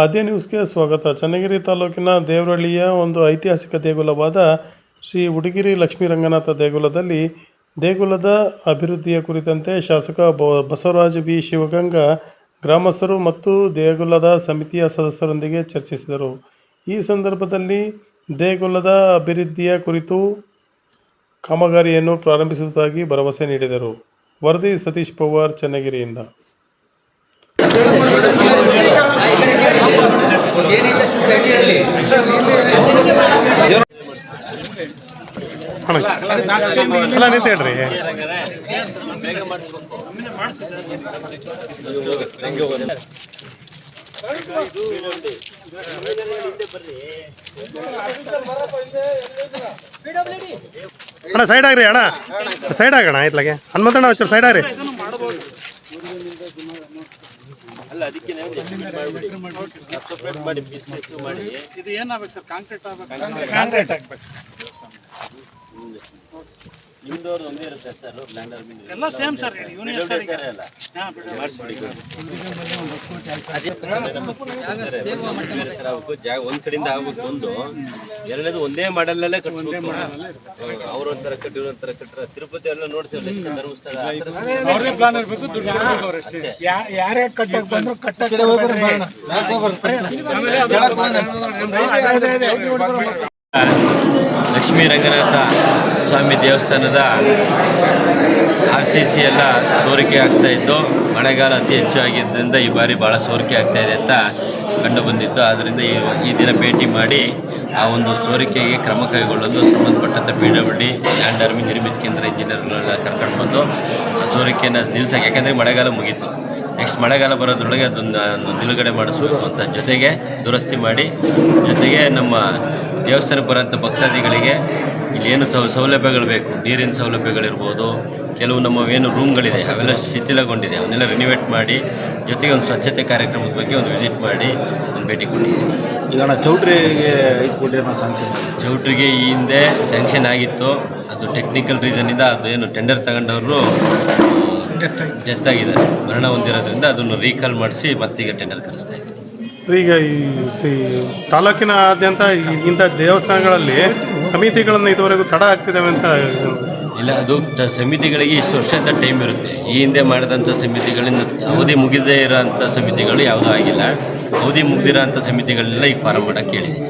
ಆದ್ಯ ನ್ಯೂಸ್ಗೆ ಸ್ವಾಗತ. ಚನ್ನಗಿರಿ ತಾಲೂಕಿನ ದೇವರಹಳ್ಳಿಯ ಒಂದು ಐತಿಹಾಸಿಕ ದೇಗುಲವಾದ ಶ್ರೀ ಉಡುಗಿರಿ ಲಕ್ಷ್ಮೀ ರಂಗನಾಥ ದೇಗುಲದಲ್ಲಿ ದೇಗುಲದ ಅಭಿವೃದ್ಧಿಯ ಕುರಿತಂತೆ ಶಾಸಕ ಬಸವರಾಜ ಬಿ. ಶಿವಗಂಗಾ ಗ್ರಾಮಸ್ಥರು ಮತ್ತು ದೇಗುಲದ ಸಮಿತಿಯ ಸದಸ್ಯರೊಂದಿಗೆ ಚರ್ಚಿಸಿದರು. ಈ ಸಂದರ್ಭದಲ್ಲಿ ದೇಗುಲದ ಅಭಿವೃದ್ಧಿಯ ಕುರಿತು ಕಾಮಗಾರಿಯನ್ನು ಪ್ರಾರಂಭಿಸುವುದಾಗಿ ಭರವಸೆ ನೀಡಿದರು. ವರದಿ ಸತೀಶ್ ಪವಾರ್, ಚನ್ನಗಿರಿಯಿಂದ. ಅಲ್ಲ ನಿಂತ ಹೇಳ್ರಿ. ಅಣ್ಣ ಸೈಡ್ ಆಗ್ರಿ ಅಣ್ಣ. ಸೈಡ್ ಆಗೋಣ ಇತ್ಲಾಗೆ ಹನುಮಂತಣ್ಣ ಸೈಡ್ ಆಗ್ರಿ. ಇದು ಏನಾಗಬೇಕು ಸರ್? ಕಾಂಕ್ರೀಟ್ ಆಗ್ಬೇಕು? ಕಾಂಕ್ರೀಟ್ ಆಗ್ಬೇಕು. ಎಲ್ಲ ಸೇಮ್ ಸರ್ ಯೂನಿಯನ್ ಸರ್ ಈಗ ಹಾ, ಬಿಡು. ಜಾಗ ಒಂದ್ ಕಡೆಯಿಂದ ಆಗ್ಬೇಕು ಒಂದು ಎರಡನೇದು ಒಂದೇ ಮಾಡಲ್ಲೇ ಕಟ್ಸ್ಬೇಕು ಅವ್ರ ಒಂಥರ ಕಟ್ಟಿ ಇವ್ರ ಒಂಥರ ಕಟ್ಟರ ತಿರುಪತಿ ಎಲ್ಲ ನೋಡ್ತೀವಲ್ಲ ಎಷ್ಟು ಧರ್ಮಸ್ಥಳ ಅವ್ರದೇ ಪ್ಲಾನ್ ಇರ್ಬೇಕು ದುಡ್ಡು ಅವ್ರಷ್ಟೇ ಯಾರೇ ಬಂದ್ರು ಅದೇ. ಲಕ್ಷ್ಮೀ ರಂಗನಾಥ ಸ್ವಾಮಿ ದೇವಸ್ಥಾನದ ಆರ್ ಸಿ ಸಿ ಎಲ್ಲ ಸೋರಿಕೆ ಆಗ್ತಾ ಇತ್ತು ಮಳೆಗಾಲ ಅತಿ ಹೆಚ್ಚು ಆಗಿದ್ದರಿಂದ ಈ ಬಾರಿ ಭಾಳ ಸೋರಿಕೆ ಆಗ್ತಾ ಇದೆ ಅಂತ ಕಂಡು ಬಂದಿತ್ತು. ಆದ್ದರಿಂದ ಈ ದಿನ ಭೇಟಿ ಮಾಡಿ ಆ ಒಂದು ಸೋರಿಕೆಗೆ ಕ್ರಮ ಕೈಗೊಳ್ಳಲು ಸಂಬಂಧಪಟ್ಟಂಥ P W D, land army ನಿರ್ಮಿತ ಕೇಂದ್ರ ಇಂಜಿನಿಯರ್ಗಳನ್ನ ಕರ್ಕೊಂಡು ಬಂದು ಆ ಸೋರಿಕೆಯನ್ನು ನಿಲ್ಸಕ್ಕೆ, ಯಾಕೆಂದರೆ ಮಳೆಗಾಲ ಮುಗೀತು. ನೆಕ್ಸ್ಟ್ ಮಳೆಗಾಲ ಬರೋದ್ರೊಳಗೆ ಅದನ್ನು ನಿಲುಗಡೆ ಮಾಡಿಸ್ಬೇಕು ಅಂತ ಜೊತೆಗೆ ದುರಸ್ತಿ ಮಾಡಿ, ಜೊತೆಗೆ ನಮ್ಮ ದೇವಸ್ಥಾನಕ್ಕೆ ಬರೋಂಥ ಭಕ್ತಾದಿಗಳಿಗೆ ಇಲ್ಲಿ ಏನು ಸೌ ಸೌಲಭ್ಯಗಳು ಬೇಕು? ನೀರಿನ ಸೌಲಭ್ಯಗಳಿರ್ಬೋದು ಕೆಲವು ನಮ್ಮ ಏನು ರೂಮ್ಗಳಿದೆ ಅವೆಲ್ಲ ಶಿಥಿಲಗೊಂಡಿದೆ ಅವನ್ನೆಲ್ಲ ರಿನಿವೇಟ್ ಮಾಡಿ ಜೊತೆಗೆ ಒಂದು ಸ್ವಚ್ಛತೆ ಕಾರ್ಯಕ್ರಮದ ಬಗ್ಗೆ ಒಂದು ವಿಸಿಟ್ ಮಾಡಿ ಒಂದು ಭೇಟಿ ಕೊಡಿ ಈಗ ಅಣ್ಣ ಚೌಟ್ರಿಗೆ ಐದು ಕೋಟಿ ಸಾಂಕ್ಷನ್ ಚೌಟ್ರಿಗೆ ಈ ಹಿಂದೆ ಸ್ಯಾಂಕ್ಷನ್ ಆಗಿತ್ತು. ಅದು ಟೆಕ್ನಿಕಲ್ ರೀಸನಿಂದ ಅದು ಏನು ಟೆಂಡರ್ ತಗೊಂಡವರು ಡೆತ್ ಆಗಿದ್ದಾರೆ. ಮರಣ ಹೊಂದಿರೋದ್ರಿಂದ ಅದನ್ನು ರೀಕಾಲ್ ಮಾಡಿಸಿ ಮತ್ತೀಗ ಟೆಂಡರ್ ಕರೆಸ್ತಾ ಇದ್ದೀವಿ ಈಗ ಈ ಸಿ- ತಾಲೂಕಿನಾದ್ಯಂತ ಇಂಥ ದೇವಸ್ಥಾನಗಳಲ್ಲಿ ಸಮಿತಿಗಳನ್ನು ಇದುವರೆಗೂ ತಡ ಆಗ್ತಿದ್ದಾವೆ ಅಂತ ಇಲ್ಲ ಅದು ಸಮಿತಿಗಳಿಗೆ ಇಷ್ಟು ವರ್ಷ ಅಂತ ಟೈಮ್ ಇರುತ್ತೆ. ಈ ಹಿಂದೆ ಮಾಡಿದಂಥ ಸಮಿತಿಗಳಿಂದ ಅವಧಿ ಮುಗಿದೇ ಇರೋಂಥ ಸಮಿತಿಗಳು ಯಾವುದೂ ಆಗಿಲ್ಲ. ಅವಧಿ ಮುಗ್ದಿರೋ ಅಂಥ ಸಮಿತಿಗಳನ್ನೆಲ್ಲ ಈಗ ಫಾರಂ ಮಾಡೋಕ್ಕೆ ಹೇಳಿದ್ದೀನಿ